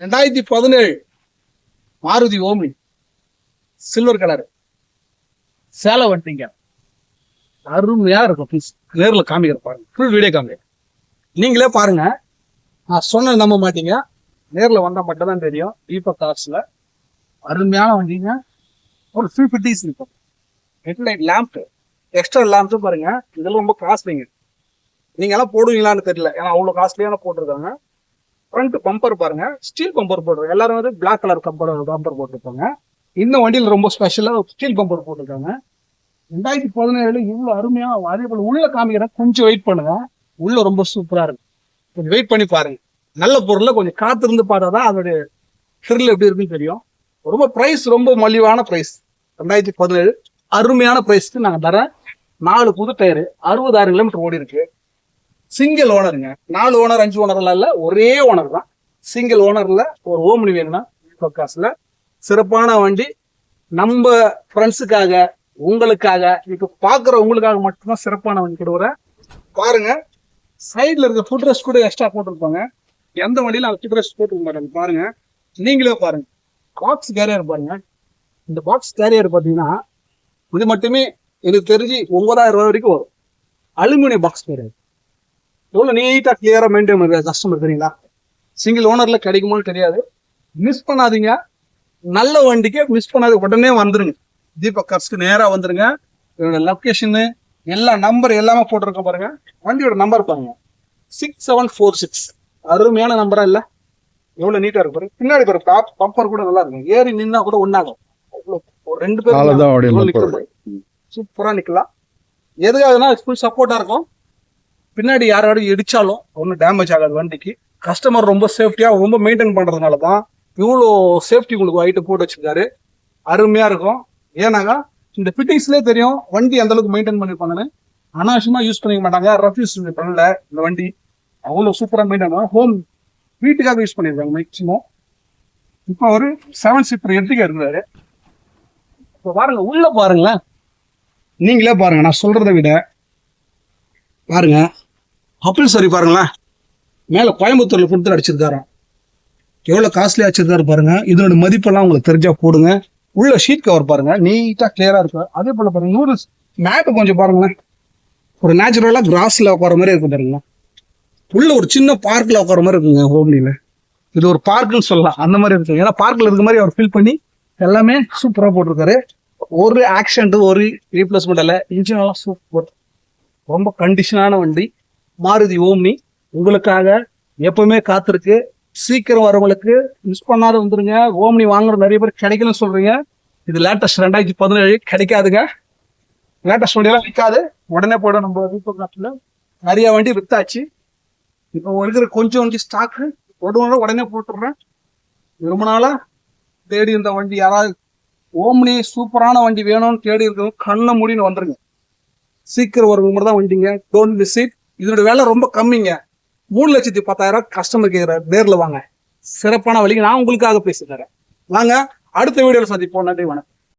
ரெண்டாயிரத்தி பதினேழு மாருதி ஓமி silver colour சேலை வந்துட்டீங்க அருமையா இருக்கும் ப்ளீஸ் நேர்ல காமிக்கிற பாருங்க. ஃபுல் வீடியோ காமிக்க நீங்களே பாருங்க. நான் சொன்ன நம்ப மாட்டீங்க. நேர்ல வந்தா மட்டும்தான் தெரியும். தீபக் காசுல அருமையான வண்டிங்க. ஒரு ஃபிஃப்டி ஃபிஃப்டிஸ் இருக்கும். ஹெட்லைட் லேம்ப் எக்ஸ்ட்ரா லேம்ப்ஸும் பாருங்க. இதெல்லாம் ரொம்ப காஸ்ட்லிங்க நீங்க எல்லாம் போடுவீங்களான்னு தெரியல. ஏன்னா அவ்வளோ காஸ்ட்லியான போட்டிருக்காங்க. ஃப்ரண்ட் பம்பர் பாருங்க. ஸ்டீல் பம்பர் போட்டிருக்காங்க. எல்லாரும் வந்து பிளாக் கலர் கம்பர் பம்பர் போட்டிருப்பாங்க இந்த வண்டியில் ரொம்ப ஸ்பெஷலாக ஸ்டீல் பம்பர் போட்டிருக்காங்க. ரெண்டாயிரத்தி பதினேழு இவ்வளோ அருமையாக அதே போல் உள்ள காமிக்கிறேன். கொஞ்சம் வெயிட் பண்ணுங்க. உள்ள ரொம்ப சூப்பரா இருக்கு. கொஞ்சம் வெயிட் பண்ணி பாருங்க. நல்ல பொருளை கொஞ்சம் காத்திருந்து பார்த்தா தான் அதோடைய த்ரில் எப்படி இருக்குன்னு தெரியும். ரொம்ப ப்ரைஸ் ரொம்ப மலிவான ப்ரைஸ் ரெண்டாயிரத்தி பதினேழு அருமையான ப்ரைஸ்க்கு நாங்கள் தரேன் நாலு புது டயரு அறுபதாயிரம் கிலோமீட்டர் ஓடி இருக்கு சிங்கிள் ஓனருங்க நாலு ஓனர் அஞ்சு ஓனர்லாம் இல்லை. ஒரே ஓனர் தான். சிங்கிள் ஓனர்ல ஒரு ஓம்னி வேணும்னா காசுல. சிறப்பான வண்டி. நம்ம ஃப்ரெண்ட்ஸுக்காக உங்களுக்காக இப்போ பார்க்குற உங்களுக்காக மட்டும்தான் சிறப்பான வண்டி கொடுக்குறேன் பாருங்க. சைடில் இருக்க ஃபுட் ரெஸ்ட் கூட எக்ஸ்ட்ரா போட்டிருப்பாங்க. எந்த வண்டியிலும் அந்த ஃபுட் ரெஸ்ட் போட்டுக்க மாட்டாங்க பாருங்க. நீங்களே பாருங்க. பாக்ஸ் கேரியர் பாருங்க. இந்த பாக்ஸ் கேரியர் பார்த்தீங்கன்னா இது மட்டுமே எனக்கு தெரிஞ்சு ஒன்பதாயிரம் ரூபாய் வரைக்கும் வரும். அலுமினியம் பாக்ஸ் கேரியர் எவ்வளவு நீட்டா கிளியரா மெயின்டைன் பண்ணுற கஸ்டமர் தெரியுங்களா? சிங்கிள் ஓனர்ல கிடைக்குமோன்னு தெரியாது. மிஸ் பண்ணாதீங்க. நல்ல வண்டிக்கு மிஸ் பண்ணாத உடனே வந்துருங்க. தீபக் கர்ஸ்க்கு நேரா வந்துருங்க. இதோட லொக்கேஷனு எல்லா நம்பர் எல்லாமே போட்டிருக்கோம் பாருங்க. வண்டியோட நம்பர் பாருங்க. சிக்ஸ் செவன் ஃபோர் சிக்ஸ் அருமையான நம்பரா இல்ல? எவ்வளவு நீட்டா இருக்கு பாருங்க. பின்னாடி பாருங்க. பம்பர் கூட நல்லா இருக்கும். ஏறி நின்னா கூட ஒரு ரெண்டு பேரும் நிக்கும். நிக்க சூப்பரா நிக்கலாம். எதுக்காகனா ஃபுல் சப்போர்ட்டா இருக்கும். பின்னாடி யாராவது இடிச்சாலும் ஒன்றும் டேமேஜ் ஆகாது வண்டிக்கு. கஸ்டமர் ரொம்ப சேஃப்டியாக ரொம்ப மெயின்டைன் பண்ணுறதுனால தான் இவ்வளோ சேஃப்டி உங்களுக்கு ஐட்டம் போட்டு வச்சிருக்காரு. அருமையாக இருக்கும். ஏன்னாங்க இந்த ஃபிட்டிங்ஸ்லேயே தெரியும் வண்டி அந்த அளவுக்கு மெயின்டைன் பண்ணியிருப்பாங்கன்னு. அனாவசியமா யூஸ் பண்ணிக்க மாட்டாங்க. ரஃப் யூஸ் பண்ணல இந்த வண்டி அவ்வளோ சூப்பராக மெயின்டைன் பண்ணுவாங்க. ஹோம் வீட்டுக்காக யூஸ் பண்ணியிருக்காங்க மேக்சிமம் இப்போ ஒரு செவன் சீட்டர் எடுத்துக்க இருந்தாரு இப்போ பாருங்க உள்ள பாருங்களேன். நீங்களே பாருங்க நான் சொல்றதை விட. பாருங்க. அப்பிள் சரி பாருங்களேன். மேலே கோயம்புத்தூரில் கொடுத்து அடிச்சிருக்காராம். எவ்வளோ காஸ்ட்லியாக வச்சிருக்காரு பாருங்க. இதனோட மதிப்பெல்லாம் உங்களுக்கு தெரிஞ்சா போடுங்க. உள்ள ஷீட் கவர் பாருங்க. நீட்டாக கிளியராக இருக்கு. அதே போல் பாருங்க. நூடுல்ஸ் மேட்டு கொஞ்சம் பாருங்களேன். ஒரு நேச்சுரலாக கிராஸில் உட்கார மாதிரி இருக்கும் பாருங்களா உள்ள ஒரு சின்ன பார்க்கில் உட்கார மாதிரி இருக்குங்க ஹோம்லியில் இது ஒரு பார்க்குன்னு சொல்லலாம். அந்த மாதிரி இருக்கும் ஏன்னா பார்க்கில் இருக்க மாதிரி அவர் ஃபில் பண்ணி எல்லாமே சூப்பராக போட்டிருக்காரு. ஒரு ஆக்சிடென்ட் ஒரு ரீப்ளேஸ்மெண்ட் இல்லை இன்ஜின் சூப்பர் ரொம்ப கண்டிஷனான வண்டி. மாருதி ஓம்னி. உங்களுக்காக எப்பவுமே காத்திருக்கு. சீக்கிரம் வரவங்களுக்கு மிஸ் பண்ணாத வந்துருங்க. ஓம்னி வாங்குற நிறைய பேர் கிடைக்கலன்னு சொல்றீங்க. இது லேட்டஸ்ட் ரெண்டாயிரத்தி பதினேழு. கிடைக்காதுங்க. லேட்டஸ்ட் வண்டியெல்லாம் விற்காது. உடனே போய்டும் நம்ம தீபக் காட்டில் நிறைய வண்டி விற்றாச்சு இப்போ இருக்கிற கொஞ்சம் வண்டி ஸ்டாக்கு உடனே உடனே போட்டுடுறேன். ரொம்ப நாளாக தேடி இருந்த வண்டி. யாராவது ஓம்னி சூப்பரான வண்டி வேணும்னு தேடி இருக்கிறவங்க கண்ணை மூடின்னு வந்துருங்க. சீக்கிரம் ஒரு மட்டும் தான் வண்டிங்க. டோன்ட் மிஸ் இட் இதோட விலை ரொம்ப கம்மிங்க. மூணு லட்சத்தி பத்தாயிரம் கஸ்டமர் கேட்குற நேரில் வாங்க. சிறப்பான வழிக்கு நான் உங்களுக்காக பேசி தரேன் வாங்க அடுத்த வீடியோவில் சந்திப்போம். நன்றி வணக்கம்.